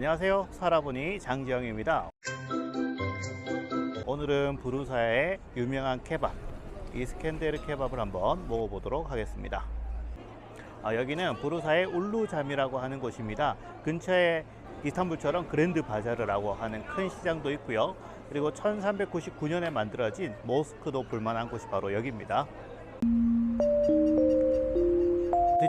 안녕하세요. 살아보니 장지영입니다. 오늘은 부르사의 유명한 케밥, 이스켄데르 케밥을 한번 먹어보도록 하겠습니다. 아, 여기는 부르사의 울루잠이라고 하는 곳입니다. 근처에 이스탄불처럼 그랜드 바자르라고 하는 큰 시장도 있고요. 그리고 1399년에 만들어진 모스크도 볼만한 곳이 바로 여기입니다.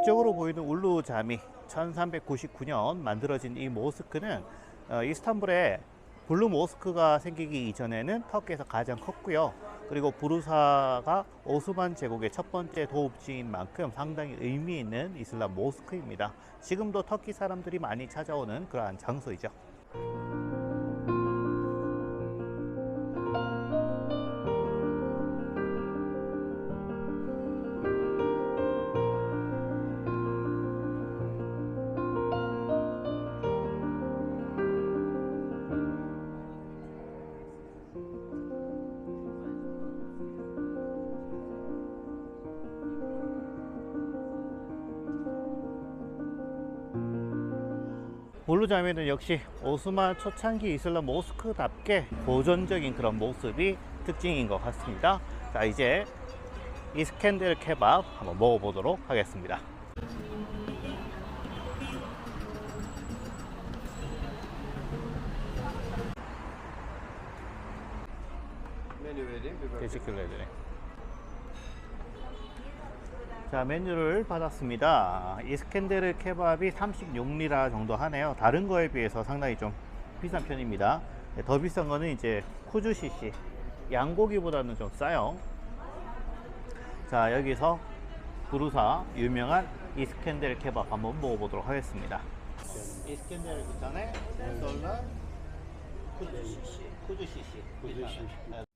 뒤쪽으로 보이는 울루잠이 1399년 만들어진 이 모스크는 어, 이스탄불에 블루 모스크가 생기기 이전에는 터키에서 가장 컸고요. 그리고 부르사가 오스만 제국의 첫 번째 도읍지인 만큼 상당히 의미 있는 이슬람 모스크입니다. 지금도 터키 사람들이 많이 찾아오는 그러한 장소이죠. 볼루자메는 역시 오스만 초창기 이슬람 모스크답게 고전적인 그런 모습이 특징인 것 같습니다. 자, 이제 이스켄데르 케밥 한번 먹어보도록 하겠습니다. Bir bakın. Teşekkür ederim. 자, 메뉴를 받았습니다. 이스켄데르 케밥이 36리라 정도 하네요. 다른 거에 비해서 상당히 좀 비싼 편입니다. 네, 더 비싼 거는 이제 쿠주시시. 양고기보다는 좀 싸요. 자, 여기서 부르사 유명한 이스켄데르 케밥 한번 먹어보도록 하겠습니다. 이스켄데르 그 전에 센솔라 쿠주시시. 쿠주시시.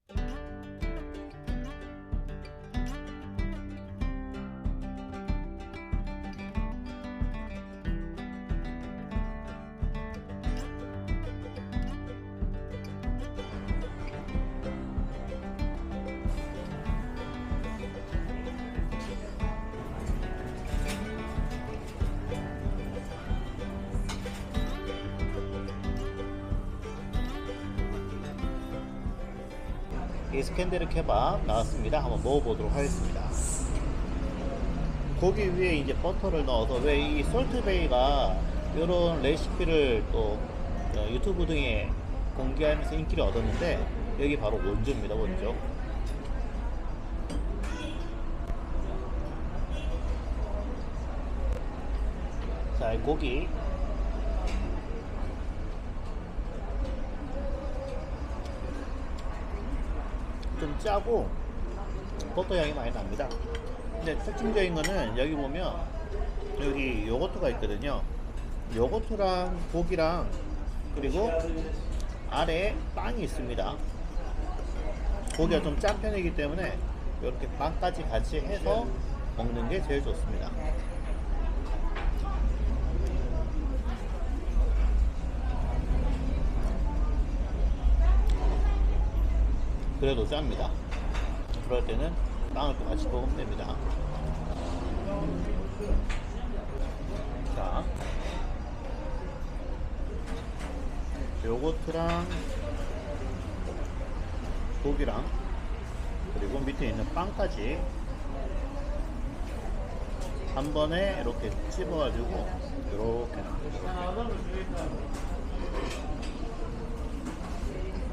이스켄데르 케밥 나왔습니다. 한번 먹어보도록 하겠습니다. 고기 위에 이제 버터를 넣어서 왜 이 솔트베이가 이런 레시피를 또 어, 유튜브 등에 공개하면서 인기를 얻었는데 여기 바로 원조입니다. 원조. 자, 이 고기 좀 짜고 버터 향이 많이 납니다. 근데 특징적인 거는 여기 보면 여기 요거트가 있거든요. 요거트랑 고기랑 그리고 아래에 빵이 있습니다. 고기가 좀 짠 편이기 때문에 이렇게 빵까지 같이 해서 먹는 게 제일 좋습니다. 그래도 짭니다. 그럴 때는 빵을 또 같이 먹으면 됩니다. 자, 요거트랑 고기랑 그리고 밑에 있는 빵까지 한 번에 이렇게 찝어가지고 이렇게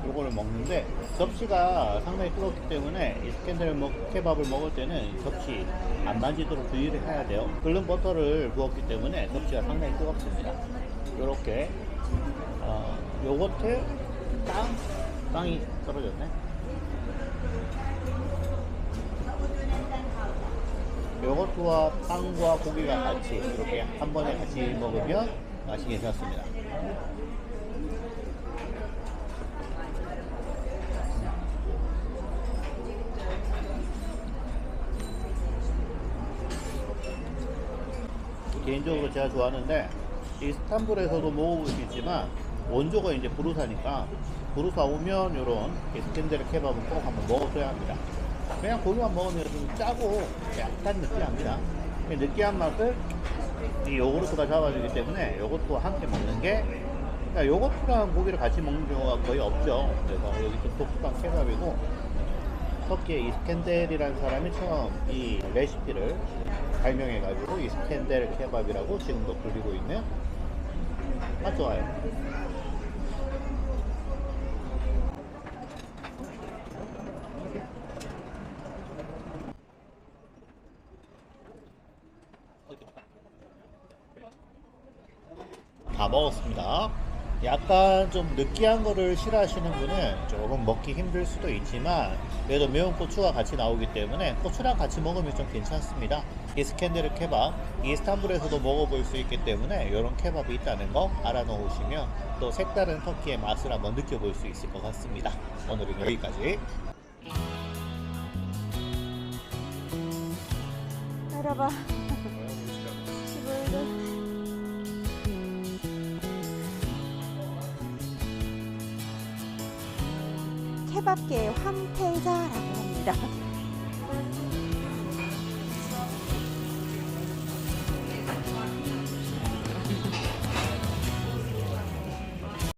요거를 먹는데 접시가 상당히 뜨겁기 때문에 이 스캔들 먹, 케밥을 먹을 때는 접시 안 만지도록 주의를 해야 돼요. 끓는 버터를 부었기 때문에 접시가 상당히 뜨겁습니다. 요렇게 어, 요거트, 빵, 빵이 떨어졌네. 요거트와 빵과 고기가 같이 이렇게 한 번에 같이 먹으면 맛이 괜찮습니다. 개인적으로 제가 좋아하는데 이스탄불에서도 먹어볼 수 있지만 원조가 이제 부르사니까 부르사 오면 이런 스캔데르 케밥은 꼭 한번 먹어줘야 합니다. 그냥 고기만 먹으면 좀 짜고 약간 느끼합니다. 그 느끼한 맛을 이 요구르트가 잡아주기 때문에 요것도 함께 먹는 게 그러니까 요거트랑 고기를 같이 먹는 경우가 거의 없죠. 그래서 여기 좀 독특한 케밥이고 터키의 이스켄델이라는 사람이 처음 이 레시피를 발명해가지고 이스켄델 케밥이라고 지금도 불리고 있는 맛 좋아요. 다 먹었습니다. 약간 좀 느끼한 거를 싫어하시는 분은 조금 먹기 힘들 수도 있지만 그래도 매운 고추가 같이 나오기 때문에 고추랑 같이 먹으면 좀 괜찮습니다. 이스켄데르 케밥 이스탄불에서도 먹어볼 수 있기 때문에 이런 케밥이 있다는 거 알아놓으시면 또 색다른 터키의 맛을 한번 느껴볼 수 있을 것 같습니다. 오늘은 여기까지. Merhaba. Buyurun. 케밥계의 황태자라고 합니다.